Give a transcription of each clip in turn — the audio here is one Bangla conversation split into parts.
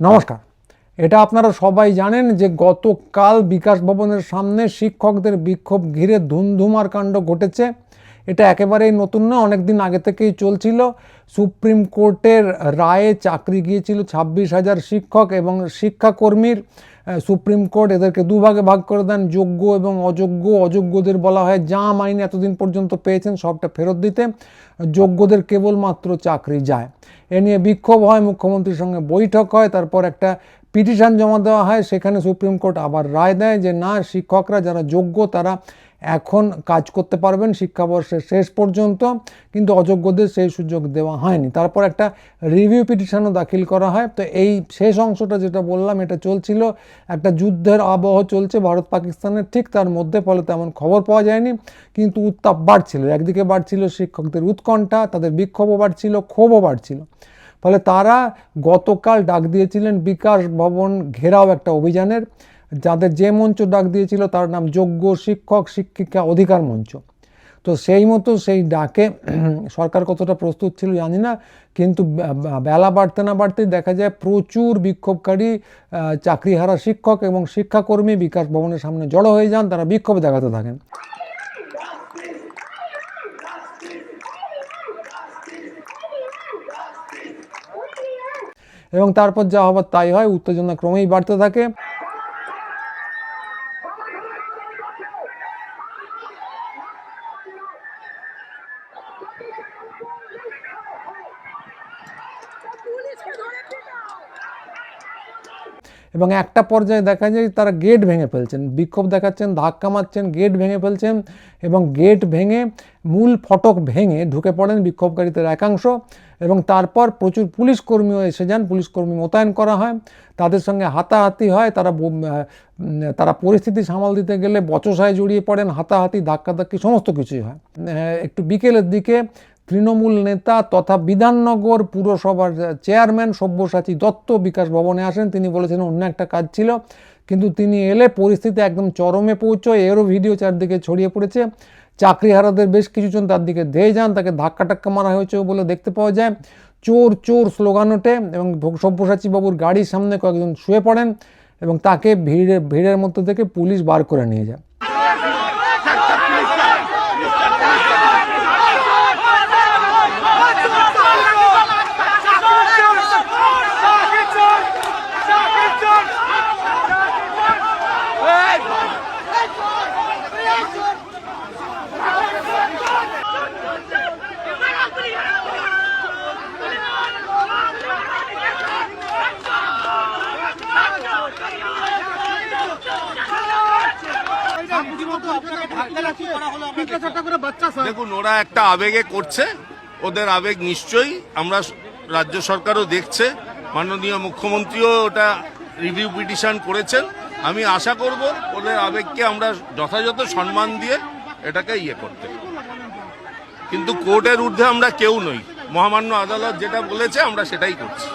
নমস্কার। এটা আপনারা সবাই জানেন যে গতকাল বিকাশ ভবনের সামনে শিক্ষকদের বিক্ষোভ ঘিরে ধুমধুমার কাণ্ড ঘটেছে। এটা একেবারেই নতুন না অনেক দিন আগে থেকেই চলছিল। সুপ্রিম কোর্টের রায়ে চাকরি গিয়েছিল ছাব্বিশ হাজার শিক্ষক এবং শিক্ষাকর্মীর। সুপ্রিম কোর্ট এদেরকে দুভাগে ভাগ করে দেন, যোগ্য এবং অযোগ্য। অযোগ্যদের বলা হয়, যা মাইনে এতদিন পর্যন্ত পেয়েছেন সবটা ফেরত দিতে। যোগ্যদের কেবলমাত্র চাকরি যায়। এ নিয়ে বিক্ষোভ হয়, মুখ্যমন্ত্রীর সঙ্গে বৈঠক হয়, তারপর একটা পিটিশন জমা দেওয়া হয়। সেখানে সুপ্রিম কোর্ট আবার রায় দেয় যে, না, শিক্ষকরা যারা যোগ্য, তারা এখন কাজ করতে পারবেন শিক্ষাবর্ষের শেষ পর্যন্ত, কিন্তু অযোগ্যদের সেই সুযোগ দেওয়া হয়নি। তারপর একটা রিভিউ পিটিশনও দাখিল করা হয়। তো এই শেষ অংশটা যেটা বললাম, এটা চলছিল। একটা যুদ্ধের আবহ চলছে ভারত পাকিস্তানের, ঠিক তার মধ্যে, ফলে তেমন খবর পাওয়া যায়নি। কিন্তু উত্তাপ বাড়ছিল। একদিকে বাড়ছিল শিক্ষকদের উৎকণ্ঠা, তাদের বিক্ষোভও বাড়ছিল, ক্ষোভও বাড়ছিল। ফলে তারা গতকাল ডাক দিয়েছিলেন বিকাশ ভবন ঘেরাও একটা অভিযানের। যাদের যে মঞ্চ ডাক দিয়েছিল তার নাম যোগ্য শিক্ষক, শিক্ষিকা, অধিকার মঞ্চ। তো সেই মতো সেই ডাকে সরকার কতটা প্রস্তুত ছিল জানি না, কিন্তু বেলা বাড়তে না বাড়তেই দেখা যায় প্রচুর বিক্ষোভকারী চাকরিহারা শিক্ষক এবং শিক্ষাকর্মী বিকাশ ভবনের সামনে জড়ো হয়ে যান, তারা বিক্ষোভ দেখাতে থাকেন। এবং তারপর যা হবার তাই হয়, উত্তেজনা ক্রমেই বাড়তে থাকে। পুলিশকে ধরে পিটাও। এবং একটা পর্যায়ে দেখা যায় তারা গেট ভেঙে ফেলছেন, বিক্ষোভ দেখাচ্ছেন, ধাক্কা মারছেন গেট ভেঙে ফেলছেন এবং গেট ভেঙে মূল ফটক ভেঙে ঢুকে পড়েন বিক্ষোভকারীদের একাংশ এবং তারপর প্রচুর পুলিশ কর্মীও এসে যান, পুলিশ কর্মী মোতায়েন করা হয়। তাদের সঙ্গে হাতাহাতি হয়, তারা তারা পরিস্থিতি সামাল দিতে গেলে বচসায় জড়িয়ে পড়েন, হাতাহাতি, ধাক্কাধাক্কি সমস্ত কিছুই হয়। একটু বিকেলের দিকে তৃণমূল নেতা তথা বিধাননগর পুরসভার চেয়ারম্যান সব্যসাচী দত্ত বিকাশ ভবনে আসেন। তিনি বলেছেন, অন্য একটা কাজ ছিল। কিন্তু তিনি এলে পরিস্থিতি একদম চরমে পৌঁছয়। এরও ভিডিও চারদিকে ছড়িয়ে পড়েছে। চাকরিহারাদের বেশ কিছুজন তার দিকে ধেয়ে যান। তাকে ধাক্কা টাক্কা মারা হয়েছে বলে দেখতে পাওয়া যায়। চোর চোর স্লোগান ওঠে এবং সব্যসাচী বাবুর গাড়ির সামনে কয়েকজন শুয়ে পড়েন এবং তাকে ভিড়ে, ভিড়ের মধ্যে থেকে পুলিশ বার করে নিয়ে যায়। দেখুন ওরা একটা আবেগে করছে ওদের আবেগ নিশ্চয়ই আমরা রাজ্য সরকারও দেখছে মাননীয় মুখ্যমন্ত্রীও ওটা রিভিউ পিটিশন করেছেন। আমি আশা করব ওদের আবেগকে আমরা যথাযথ সম্মান দিয়ে এটাকে ইয়ে করতে। কিন্তু কোর্টের ঊর্ধ্বে আমরা কেউ নই। মহামান্য আদালত যেটা বলেছে আমরা সেটাই করছি।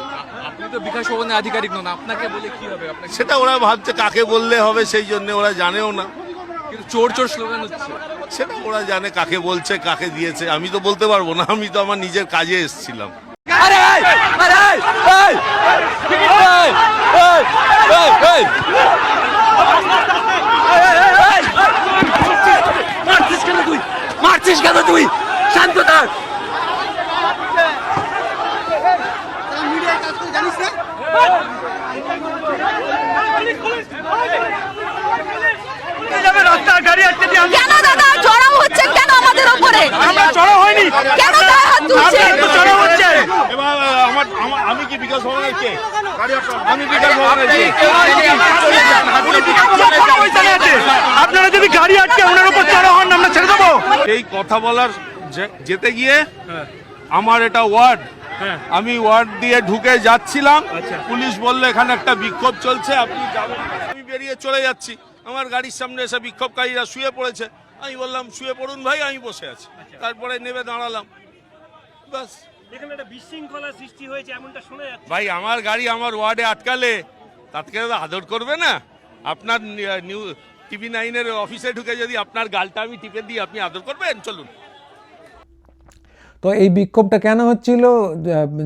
আপনি তো বিকাশ ভবনের আধিকারিক নন আপনাকে বলে কি হবে? সেটা ওরা ভাবছে কাকে বললে হবে সেই জন্য ওরা জানেও না। কিন্তু চোর চোর স্লোগান হচ্ছে। সেটা ওরা জানে কাকে বলছে কাকে দিয়েছে। আমি তো বলতে পারব না আমি তো আমার নিজের কাজে এসেছিলাম। আরে এই, আরে এই, এই, এই, এই, এই, এই। মারছিস কেন তুই? মারছিস কেন তুই? শান্ত থাক। চড়াও হচ্ছে কেন আমাদের ওপরে আমরা চড়া হয়নি কেন গায়ে হাত তুলছে তো চড়া হচ্ছে এবার আমার আমি কি বিকাশ ভবনের কে আমি বিকাশ আপনারা যদি গাড়ি আটকে ওনার উপর চড়া হন আমরা ছেড়ে দেবো এই কথা বলার যেতে গিয়ে আমার এটা ওয়ার্ড আমি ওয়ার্ড দিয়ে ঢুকে যাচ্ছিলাম পুলিশ বলল এখানে একটা বিক্ষোভ চলছে আপনি যাবেন আমি বেরিয়ে চলে যাচ্ছি আমার গাড়ির সামনে এসে বিক্ষোভকারীরা শুয়ে পড়েছে আমি বললাম শুয়ে পড়ুন ভাই আমি বসে আছি। তারপরে নেবে দাঁড়ালাম। বাস। এখানে একটা বিশৃঙ্খলা সৃষ্টি হয়েছে এমনটা শোনা যাচ্ছে। ভাই আমার গাড়ি আমার ওয়ার্ডে আটকালে তাকে আদর করবে না? আপনার নিউ টিভি নাইনের অফিসে ঢুকে যদি আপনার গালটা আমি টিপে দিই আপনি আদর করবেন? চলুন। তো এই বিক্ষোভটা কেন হচ্ছিল?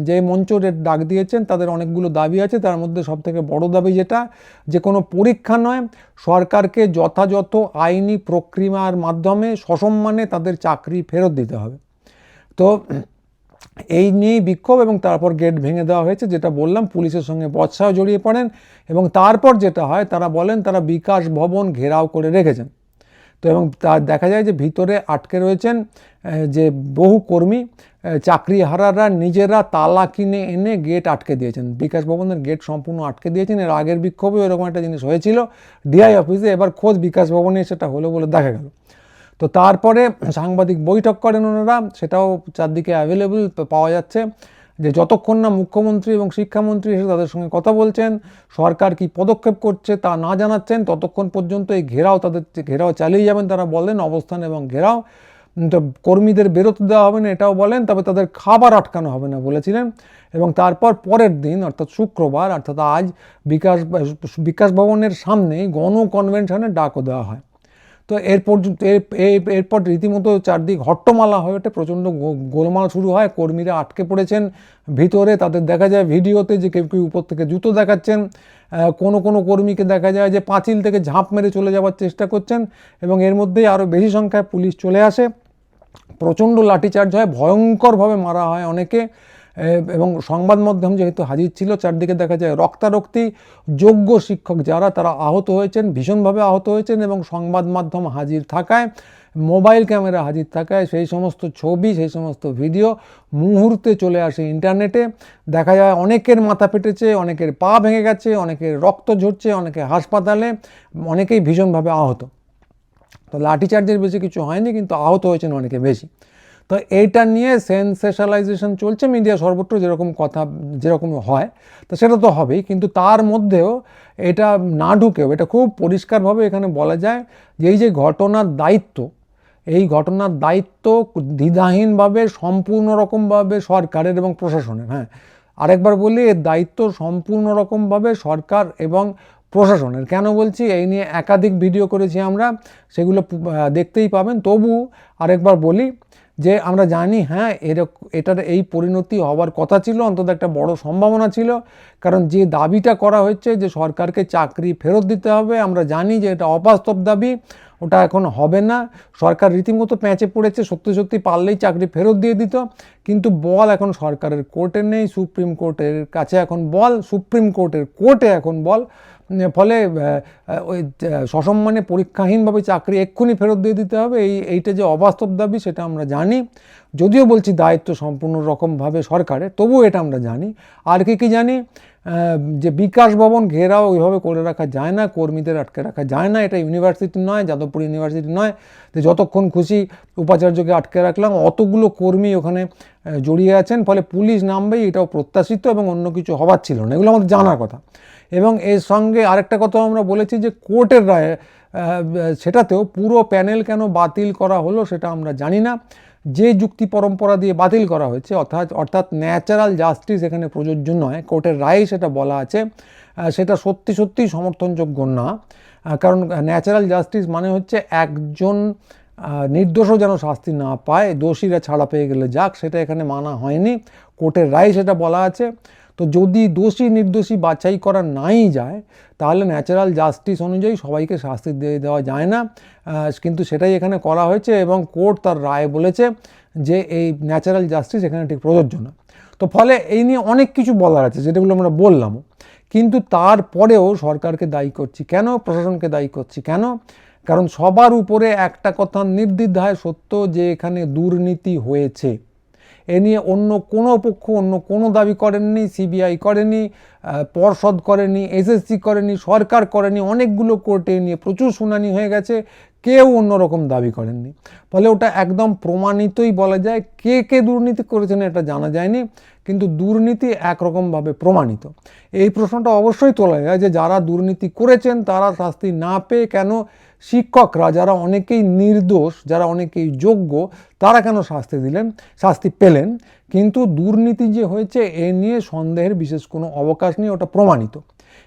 যে- মঞ্চের ডাক দিয়েছেন, তাদের অনেকগুলো দাবি আছে। তার মধ্যে সবথেকে বড় দাবি যেটা, যে কোনো পরীক্ষা নয়, সরকারকে যথাযথ আইনি প্রক্রিয়ার মাধ্যমে সসম্মানে তাদের চাকরি ফেরত দিতে হবে। তো এই নিয়েই বিক্ষোভ এবং তারপর গেট ভেঙে দেওয়া হয়েছে, যেটা বললাম, পুলিশের সঙ্গে বৎসাও জড়িয়ে পড়েন এবং তারপর যেটা হয়, তারা বলেন, তারা বিকাশ ভবন ঘেরাও করে রেখেছেন। তো এবং তার দেখা যায় যে ভিতরে আটকে রয়েছেন যে বহু কর্মী চাকরিহারারা নিজেরা তালা কিনে এনে গেট আটকে দিয়েছেন। বিকাশ ভবনের গেট সম্পূর্ণ আটকে দিয়েছেন। এর আগের বিক্ষোভে এরকম একটা জিনিস হয়েছিল। ডিআই অফিসে এবার খোঁজ বিকাশ ভবনে সেটা হলো বলে দেখা গেল। তো তারপরে সাংবাদিক বৈঠক করেন ওনারা, সেটাও চারদিকে অ্যাভেলেবল পাওয়া যাচ্ছে। যে যতক্ষণ না মুখ্যমন্ত্রী এবং শিক্ষামন্ত্রী এসে তাদের সঙ্গে কথা বলছেন, সরকার কি পদক্ষেপ করছে তা না জানাচ্ছেন, ততক্ষণ পর্যন্ত এই ঘেরাও তাদের ঘেরাও চালিয়ে যাবেন তারা বলেন, অবস্থান এবং ঘেরাও। তো কর্মীদের বেরোতে দেওয়া হবে না, এটাও বলেন, তবে তাদের খাবার আটকানো হবে না বলেছিলেন। এবং তারপর পরের দিন, অর্থাৎ শুক্রবার, অর্থাৎ আজ বিকাশ বিকাশ ভবনের সামনেই গণ কনভেনশনের ডাকও দেওয়া হয়। তো এরপর এর- এর- এরপর রীতিমতো চারদিক হট্টমালা হয়ে ওঠে, প্রচণ্ড গোলমাল শুরু হয়, কর্মীরা আটকে পড়েছেন ভিতরে, তাদের দেখা যায় ভিডিওতে যে কেউ কেউ উপর থেকে জুতো দেখাচ্ছেন কোনো কোনো কর্মীকে দেখা যায় যে পাঁচিল থেকে ঝাঁপ মেরে চলে যাওয়ার চেষ্টা করছেন এবং এর মধ্যেই আরও বেশি সংখ্যায় পুলিশ চলে আসে। প্রচণ্ড লাঠিচার্জ হয়, ভয়ঙ্করভাবে মারা হয় অনেকে। এবং সংবাদ মাধ্যম যেহেতু হাজির ছিল, চারদিকে দেখা যায় রক্তারক্তি যোগ্য শিক্ষক যারা, তারা আহত হয়েছেন, ভীষণভাবে আহত হয়েছেন এবং সংবাদ মাধ্যম হাজির থাকায়, মোবাইল ক্যামেরা হাজির থাকায় সেই সমস্ত ছবি, সেই সমস্ত ভিডিও মুহূর্তে চলে আসে ইন্টারনেটে। দেখা যায় অনেকের মাথা ফেটেছে, অনেকের পা ভেঙে গেছে, অনেকের রক্ত ঝরছে, অনেকে হাসপাতালে, অনেকেই ভীষণভাবে আহত। তো লাঠিচার্জের বেশি কিছু হয়নি, কিন্তু আহত হয়েছেন অনেকে বেশি। তো এইটা নিয়ে সেন্সেশালাইজেশন চলছে মিডিয়া সর্বত্র যেরকম কথা, যেরকম হয়, তো সেটা তো হবেই। কিন্তু তার মধ্যেও এটা না ঢুকেও, এটা খুব পরিষ্কারভাবে এখানে বলা যায় যে এই যে ঘটনার দায়িত্ব, এই ঘটনার দায়িত্ব দ্বিধাহীনভাবে সম্পূর্ণ রকমভাবে সরকারের এবং প্রশাসনের হ্যাঁ। আরেকবার বলি, এর দায়িত্ব সম্পূর্ণ রকমভাবে সরকার এবং প্রশাসনের। কেন বলছি? এই নিয়ে একাধিক ভিডিও করেছি আমরা, সেগুলো দেখতেই পাবেন। তবু আরেকবার বলি যে আমরা জানি হ্যাঁ এরকম এটার এই পরিণতি হওয়ার কথা ছিল, অন্তত একটা বড় সম্ভাবনা ছিল। কারণ যে দাবিটা করা হচ্ছে যে সরকারকে চাকরি ফেরত দিতে হবে, আমরা জানি যে এটা অবাস্তব দাবি, ওটা এখন হবে না। সরকার রীতিমতো প্যাঁচে পড়েছে, সত্যি সত্যি পারলেই চাকরি ফেরত দিয়ে দিত। কিন্তু বল এখন সরকারের কোর্টে নেই, সুপ্রিম কোর্টের কাছে এখন বল, সুপ্রিম কোর্টের কোর্টে এখন বল। ফলে ওই সসম্মানে পরীক্ষাহীনভাবে চাকরি এক্ষুনি ফেরত দিয়ে দিতে হবে। এই, এইটা যে অবাস্তব দাবি, সেটা আমরা জানি। যদিও বলছি দায়িত্ব সম্পূর্ণ রকমভাবে সরকারের, তবুও এটা আমরা জানি। আর কি কি জানি? যে বিকাশ ভবন ঘেরাও ওইভাবে করে রাখা যায় না, কর্মীদের আটকে রাখা যায় না। এটা ইউনিভার্সিটি নয়, যাদবপুর ইউনিভার্সিটি নয়। যতক্ষণ খুশি উপাচার্যকে আটকে রাখলাম, অতগুলো কর্মী ওখানে জড়িয়ে আছেন, ফলে পুলিশ নামবেই এটাও প্রত্যাশিত এবং অন্য কিছু হবার ছিল না। এগুলো আমাদের জানার কথা। এবং এর সঙ্গে আরেকটা কথা আমরা বলেছি যে কোর্টের রায় সেটাতেও পুরো প্যানেল কেন বাতিল করা হলো সেটা আমরা জানি না। যে যুক্তি পরম্পরা দিয়ে বাতিল করা হয়েছে, অর্থাৎ অর্থাৎ ন্যাচারাল জাস্টিস এখানে প্রযোজ্য নয়, কোর্টের রায় সেটা বলা আছে। সেটা সত্যি সত্যি সমর্থনযোগ্য না। কারণ ন্যাচারাল জাস্টিস মানে হচ্ছে একজন নির্দোষও যেন শাস্তি না পায়, দোষীরা ছাড়া পেয়ে গেলে যাক, সেটা এখানে মানা হয়নি। কোর্টের রায় সেটা বলা আছে। তো যদি দোষী, নির্দোষী বাছাই করা নাই যায়, তাহলে ন্যাচারাল জাস্টিস অনুযায়ী সবাইকে শাস্তি দিয়ে দেওয়া যায় না। কিন্তু সেটাই এখানে করা হয়েছে এবং কোর্ট তার রায় বলেছে যে এই ন্যাচারাল জাস্টিস এখানে ঠিক প্রযোজ্য না। তো ফলে এই নিয়ে অনেক কিছু বলার আছে যেটাগুলো আমরা বললাম কিন্তু তারপরেও সরকারকে দায়ী করছি। কেন? প্রশাসনকে দায়ী করছি। কেন? কারণ সবার উপরে একটা কথা নির্দ্বিধায় সত্য যে এখানে দুর্নীতি হয়েছে। এ নিয়ে অন্য কোনো পক্ষ, অন্য কোনো দাবি করেননি, সিবিআই করেনি পর্ষদ করেনি, এসএসসি করেনি, সরকার করেনি, অনেকগুলো কোর্টে নিয়ে প্রচুর শুনানি হয়ে গেছে। কেউ অন্যরকম দাবি করেননি। ফলে ওটা একদম প্রমাণিতই বলা যায় কে কে দুর্নীতি করেছেন এটা জানা যায়নি, কিন্তু দুর্নীতি একরকমভাবে প্রমাণিত। এই প্রশ্নটা অবশ্যই তোলা যায় যে যারা দুর্নীতি করেছেন তারা শাস্তি না পেয়ে কেন শিক্ষকরা যারা অনেকেই নির্দোষ, যারা অনেকেই যোগ্য, তারা কেন শাস্তি দিলেন, শাস্তি পেলেন? কিন্তু দুর্নীতি যে হয়েছে, এ নিয়ে সন্দেহের বিশেষ কোনো অবকাশ নেই, ওটা প্রমাণিত।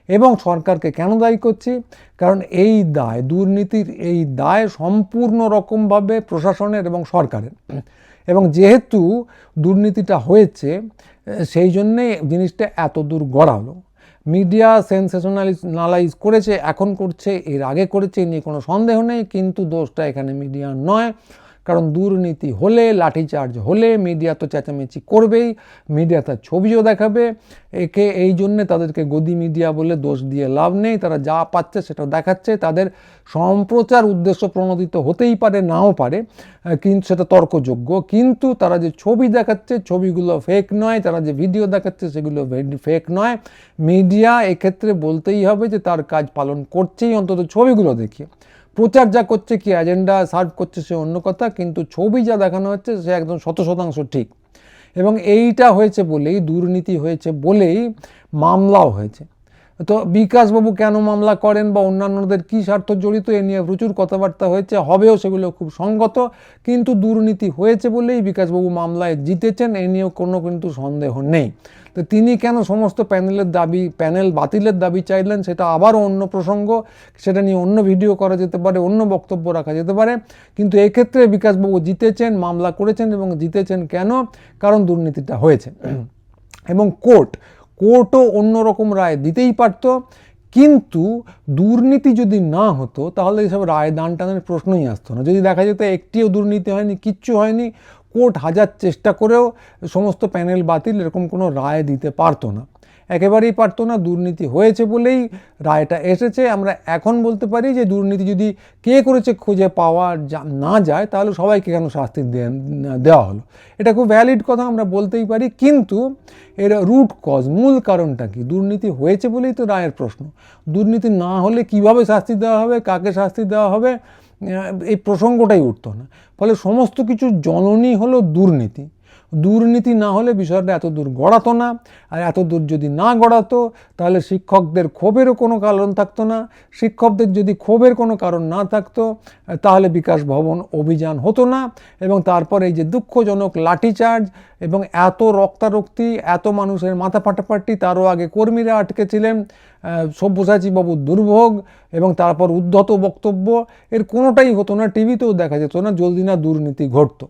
এবং সরকারকে কেন দায়ী করছি? কারণ এই দায়, দুর্নীতির এই দায় সম্পূর্ণ রকমভাবে প্রশাসনের এবং সরকারের। এবং যেহেতু দুর্নীতিটা হয়েছে, সেই জন্যে জিনিসটা এত দূর গড়ালো। মিডিয়া সেন্সেশনালিজ নালাইজ করেছে, এখন করছে, এর আগে করেছে নিয়ে কোনো সন্দেহ নেই, কিন্তু দোষটা এখানে মিডিয়া নয়। কারণ দুর্নীতি হলে লাঠিচার্জ, হলে মিডিয়া তো চেঁচামেচি করবেই, মিডিয়া তার ছবিও দেখাবে। একে এই জন্যে তাদেরকে গদি মিডিয়া বলে দোষ দিয়ে লাভ নেই, তারা যা পাচ্ছে সেটা দেখাচ্ছে, তাদের সম্প্রচার উদ্দেশ্য প্রণোদিত হতেই পারে, নাও পারে কিন্তু সেটা তর্কযোগ্য। কিন্তু তারা যে ছবি দেখাচ্ছে, ছবিগুলো ফেক নয়, তারা যে ভিডিও দেখাচ্ছে সেগুলো ফেক নয়। মিডিয়া এক্ষেত্রে বলতেই হবে যে তার কাজ পালন করছেই অন্তত ছবিগুলো দেখিয়ে প্রচার যা করছে, কি এজেন্ডা সার্ভ করছে সে অন্য কথা, কিন্তু ছবি যা দেখানো হচ্ছে সে একদম শত শতাংশ ঠিক। এবং এইটা হয়েছে বলেই, দুর্নীতি হয়েছে বলেই মামলাও হয়েছে। তো বিকাশবাবু কেন মামলা করেন বা অন্যান্যদের কী স্বার্থ জড়িত, এ নিয়ে প্রচুর কথাবার্তা হয়েছে, হবেও সেগুলো খুব সঙ্গত, কিন্তু দুর্নীতি হয়েছে বলেই বিকাশবাবু মামলায় জিতেছেন, এ নিয়েও কোনো কিন্তু সন্দেহ নেই। তো তিনি কেন সমস্ত প্যানেলের দাবি, প্যানেল বাতিলের দাবি চাইলেন সেটা আবারও অন্য প্রসঙ্গ, সেটা নিয়ে অন্য ভিডিও করা যেতে পারে, অন্য বক্তব্য রাখা যেতে পারে। কিন্তু এক্ষেত্রে বিকাশবাবু জিতেছেন, মামলা করেছেন এবং জিতেছেন কেন? কারণ দুর্নীতিটা হয়েছে। এবং কোর্ট, কোর্টও অন্যরকম রায় দিতেই পারত। কিন্তু দুর্নীতি যদি না হতো, তাহলে এসব রায় দান টানের প্রশ্নই আসতো না। যদি দেখা যেত একটিও দুর্নীতি হয়নি, কিচ্ছু হয়নি কোর্ট হাজার চেষ্টা করেও সমস্ত প্যানেল বাতিল এরকম কোনো রায় দিতে পারতো না। একেবারেই পারতো না, দুর্নীতি হয়েছে বলেই রায়টা এসেছে। আমরা এখন বলতে পারি যে দুর্নীতি যদি কে করেছে খুঁজে পাওয়া না যায়, তাহলে সবাইকে কেন শাস্তি দেওয়া হলো? এটা খুব ভ্যালিড কথা, আমরা বলতেই পারি। কিন্তু এর রুট কজ মূল কারণটা কি? দুর্নীতি হয়েছে বলেই তো রায়ের প্রশ্ন। দুর্নীতি না হলে কীভাবে শাস্তি দেওয়া হবে? কাকে শাস্তি দেওয়া হবে? এই প্রসঙ্গটাই উঠতো না। ফলে সমস্ত কিছু জননী হলো দুর্নীতি। দুর্নীতি না হলে বিষয়টা এত দূর গড়াতো না। আর এত দূর যদি না গড়াতো, তাহলে শিক্ষকদের ক্ষোভেরও কোনো কারণ থাকতো না। শিক্ষকদের যদি ক্ষোভের কোনো কারণ না থাকতো, তাহলে বিকাশ ভবন অভিযান হতো না। এবং তারপর এই যে দুঃখজনক লাঠিচার্জ এবং এত রক্তারক্তি, এত মানুষের মাথা ফাটাফাটি, তারও আগে কর্মীরা আটকে ছিলেন সব্যসাচী বাবুর দুর্ভোগ এবং তারপর উদ্ধত বক্তব্য, এর কোনোটাই হতো না, টিভিতেও দেখা যেত না, জলদি না দুর্নীতি ঘটতো।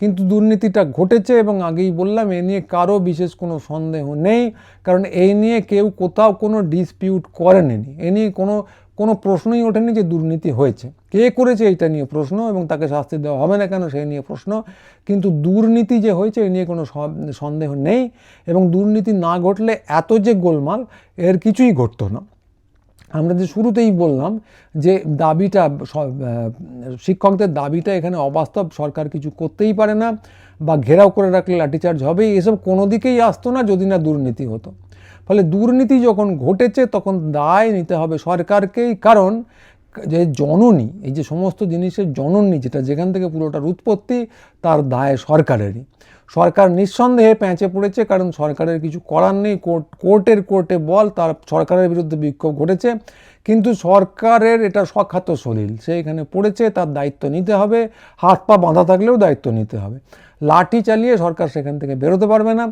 কিন্তু দুর্নীতিটা ঘটেছে এবং আগেই বললাম, এ নিয়ে কারও বিশেষ কোনো সন্দেহ নেই, কারণ এই নিয়ে কেউ কোথাও কোনো ডিসপিউট করেনি এ নিয়ে কোনো কোনো প্রশ্নই ওঠেনি যে দুর্নীতি হয়েছে। কে করেছে এটা নিয়ে প্রশ্ন এবং তাকে শাস্তি দেওয়া হবে না কেন সেই নিয়ে প্রশ্ন। কিন্তু দুর্নীতি যে হয়েছে, এ নিয়ে কোনো সন্দেহ নেই এবং দুর্নীতি না ঘটলে এত যে গোলমাল, এর কিছুই ঘটতো না। আমরা যে শুরুতেই বললাম যে দাবিটা শিক্ষকদের দাবিটা এখানে অবাস্তব, সরকার কিছু করতেই পারে না বা ঘেরাও করে রাখলে লাঠিচার্জ হবে এসব কোনো দিকেই আসতো না যদি না দুর্নীতি হতো। ফলে দুর্নীতি যখন ঘটেছে তখন দায় নিতে হবে সরকারকেই, কারণ যে জননী, এই যে সমস্ত জিনিসের জননী যেটা যেখান থেকে পুরোটার উৎপত্তি, তার দায় সরকারেরই। সরকার নিঃসন্দেহে প্যাঁচে পড়েছে, কারণ সরকারের কিছু করার নেই, কোর্ট, কোর্টের কোর্টে বল, তার সরকারের বিরুদ্ধে বিক্ষোভ ঘটেছে। কিন্তু সরকারের এটা সখ্যাত সলিল, সে এখানে পড়েছে, তার দায়িত্ব নিতে হবে, হাত পা বাঁধা থাকলেও দায়িত্ব নিতে হবে। লাঠি চালিয়ে সরকার সেখান থেকে বেরোতে পারবে না।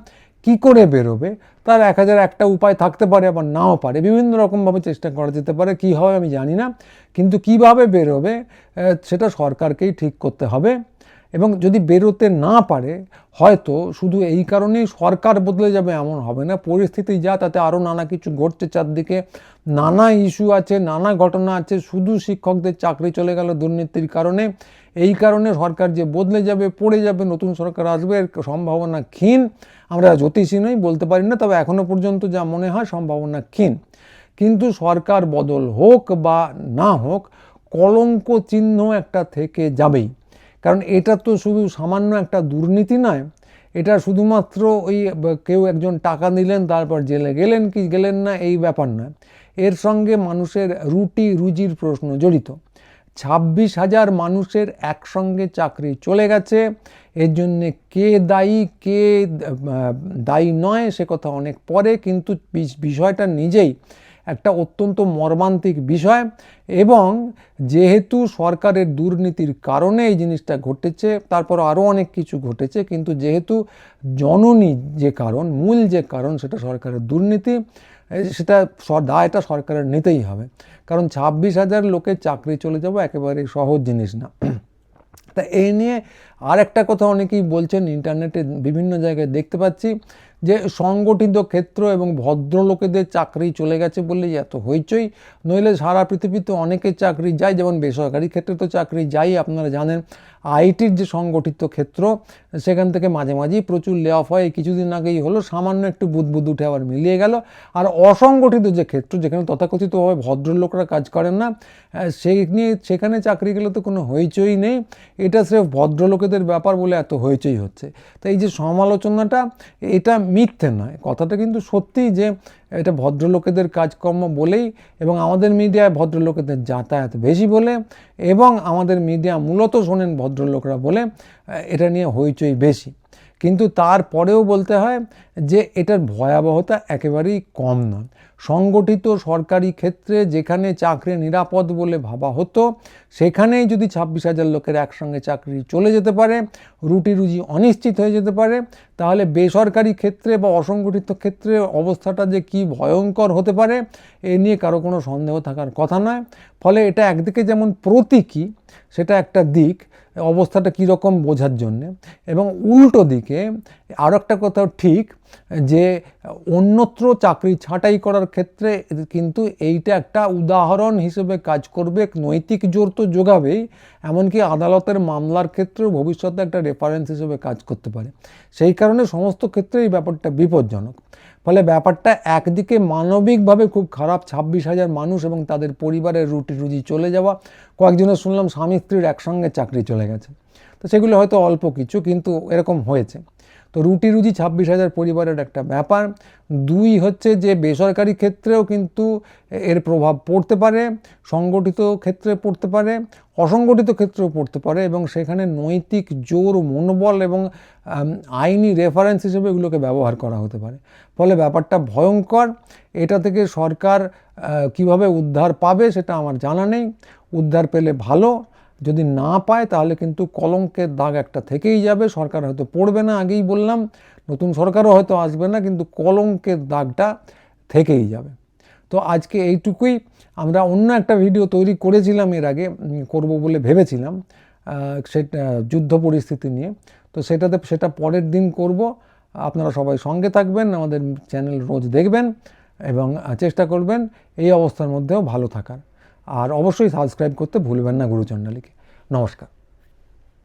কি করে বেরোবে? তার এক হাজার একটা উপায় থাকতে পারে, আবার নাও পারে। বিভিন্ন রকমভাবে চেষ্টা করা যেতে পারে, কী হবে আমি জানি না। কিন্তু কীভাবে বেরোবে সেটা সরকারকেই ঠিক করতে হবে। এবং যদি বেরোতে না পারে, হয়তো শুধু এই কারণেই সরকার বদলে যাবে, এমন হবে না। পরিস্থিতি যা, তাতে আরও নানা কিছু ঘটছে চারদিকে। নানা ইস্যু আছে, নানা ঘটনা আছে, শুধু শিক্ষকদের চাকরি চলে গেল দুর্নীতির কারণে। এই কারণে সরকার যে বদলে যাবে, পড়ে যাবে, নতুন সরকার আসবে সম্ভাবনা ক্ষীণ। আমরা জ্যোতিষী নই, বলতে পারি না, তবে এখনও পর্যন্ত যা মনে হয় সম্ভাবনা ক্ষীণ। কিন্তু সরকার বদল হোক বা না হোক, কলঙ্ক চিহ্ন একটা থেকে যাবেই। কারণ এটা তো শুধু সামান্য একটা দুর্নীতি নয়, এটা শুধুমাত্র ওই কেউ একজন টাকা নিলেন, তারপর জেলে গেলেন কি গেলেন না, এই ব্যাপার নয়। এর সঙ্গে মানুষের রুটি রুজির প্রশ্ন জড়িত। ছাব্বিশ হাজার মানুষের একসঙ্গে চাকরি চলে গেছে। এর জন্যে কে দায়ী কে দায়ী নয় সে কথা অনেক পরে, কিন্তু বিষ- বিষয়টা নিজেই একটা অত্যন্ত মর্মান্তিক বিষয় এবং যেহেতু সরকারের দুর্নীতির কারণে এই জিনিসটা ঘটেছে, তারপর আরও অনেক কিছু ঘটেছে, কিন্তু যেহেতু জননী যে কারণ, মূল যে কারণ সেটা সরকারের দুর্নীতি সেটা দায়টা সরকারের নিতেই হবে। কারণ ছাব্বিশ হাজার লোকের চাকরি চলে যাব একেবারে সহজ জিনিস না। তা এই নিয়ে আর একটা কথা অনেকেই বলছেন ইন্টারনেটে বিভিন্ন জায়গায় দেখতে পাচ্ছি যে সংগঠিত ক্ষেত্র এবং ভদ্রলোকেদের চাকরি চলে গেছে বলেই এত হইচই। নইলে সারা পৃথিবীতে অনেকের চাকরি যায়, যেমন বেসরকারি ক্ষেত্রে তো চাকরি যাই, আপনারা জানেন আইটির যে সংগঠিত ক্ষেত্র, সেখান থেকে মাঝে মাঝেই প্রচুর লে অফ হয় কিছুদিন আগেই হলো, সামান্য একটু বুদবুদ উঠে আবার মিলিয়ে গেল। আর অসংগঠিত যে ক্ষেত্র, যেখানে তথাকথিতভাবে ভদ্রলোকরা কাজ করেন না সেই নিয়ে সেখানে চাকরি গেলে তো কোনো হইচই নেই। এটা স্রেফ ভদ্রলোকেদের ব্যাপার বলে এত হইচই হচ্ছে। তো এই যে সমালোচনাটা, এটা মিথ্যে নয়। কথাটা কিন্তু সত্যি যে এটা ভদ্রলোকেদের কাজকর্ম বলেই এবং আমাদের মিডিয়ায় ভদ্রলোকেদের যাতায়াত বেশি বলে এবং আমাদের মিডিয়া মূলত শোনেন ভদ্রলোকরা বলে এটা নিয়ে হইচই বেশি। কিন্তু তারপরেও বলতে হয় যে এটার ভয়াবহতা একেবারেই কম নয়। সংগঠিত সরকারি ক্ষেত্রে যেখানে চাকরি নিরাপদ বলে ভাবা হতো, সেখানেই যদি ছাব্বিশ হাজার লোকের একসঙ্গে চাকরি চলে যেতে পারে, রুটি রুজি অনিশ্চিত হয়ে যেতে পারে, তাহলে বেসরকারি ক্ষেত্রে বা অসংগঠিত ক্ষেত্রে অবস্থাটা যে কি ভয়ঙ্কর হতে পারে, এ নিয়ে কারও কোনো সন্দেহ থাকার কথা নয়। ফলে এটা একদিকে যেমন প্রতীকী সেটা একটা দিক, অবস্থাটা কীরকম বোঝার জন্যে। এবং উল্টো দিকে আরও একটা কথাও ঠিক, যে অন্যত্র চাকরি ছাঁটাই করার ক্ষেত্রে কিন্তু এইটা একটা উদাহরণ হিসেবে কাজ করবে। নৈতিক জোর তো যোগাবেই, এমনকি আদালতের মামলার ক্ষেত্রেও ভবিষ্যতে একটা রেফারেন্স হিসেবে কাজ করতে পারে। সেই কারণে সমস্ত ক্ষেত্রে এই ব্যাপারটা বিপজ্জনক। ফলে ব্যাপারটা একদিকে মানবিকভাবে খুব খারাপ, ছাব্বিশ হাজার মানুষ এবং তাদের পরিবারের রুটি রুজি চলে যাওয়া। কয়েকজনের শুনলাম স্বামী স্ত্রীর একসঙ্গে চাকরি চলে গেছে। তো সেগুলো হয়তো অল্প কিছু, কিন্তু এরকম হয়েছে। তো রুটি রুজি ছাব্বিশ হাজার পরিবারের একটা ব্যাপার। দুই হচ্ছে যে বেসরকারি ক্ষেত্রেও কিন্তু এর প্রভাব পড়তে পারে, সংগঠিত ক্ষেত্রে পড়তে পারে, অসংগঠিত ক্ষেত্রেও পড়তে পারে এবং সেখানে নৈতিক জোর, মনোবল এবং আইনি রেফারেন্স হিসেবে এগুলোকে ব্যবহার করা হতে পারে। ফলে ব্যাপারটা ভয়ঙ্কর। এটা থেকে সরকার কীভাবে উদ্ধার পাবে সেটা আমার জানা নেই। উদ্ধার পেলে ভালো। যদি না পায়, তাহলে কিন্তু কলঙ্কের দাগ একটা থেকেই যাবে। সরকার হয়তো পড়বে না, আগেই বললাম। নতুন সরকারও হয়তো আসবে না, কিন্তু কলঙ্কের দাগটা থেকেই যাবে। তো আজকে এইটুকুই। আমরা অন্য একটা ভিডিও তৈরি করেছিলাম এর আগে করব বলে ভেবেছিলাম সেটা যুদ্ধ পরিস্থিতি নিয়ে। তো সেটাতে, সেটা পরের দিন করব। আপনারা সবাই সঙ্গে থাকবেন, আমাদের চ্যানেল রোজ দেখবেন এবং চেষ্টা করবেন। এই অবস্থার মধ্যেও ভালো থাকার। আর অবশ্যই সাবস্ক্রাইব করতে ভুলবেন না গুরুচণ্ডালীকে নমস্কার।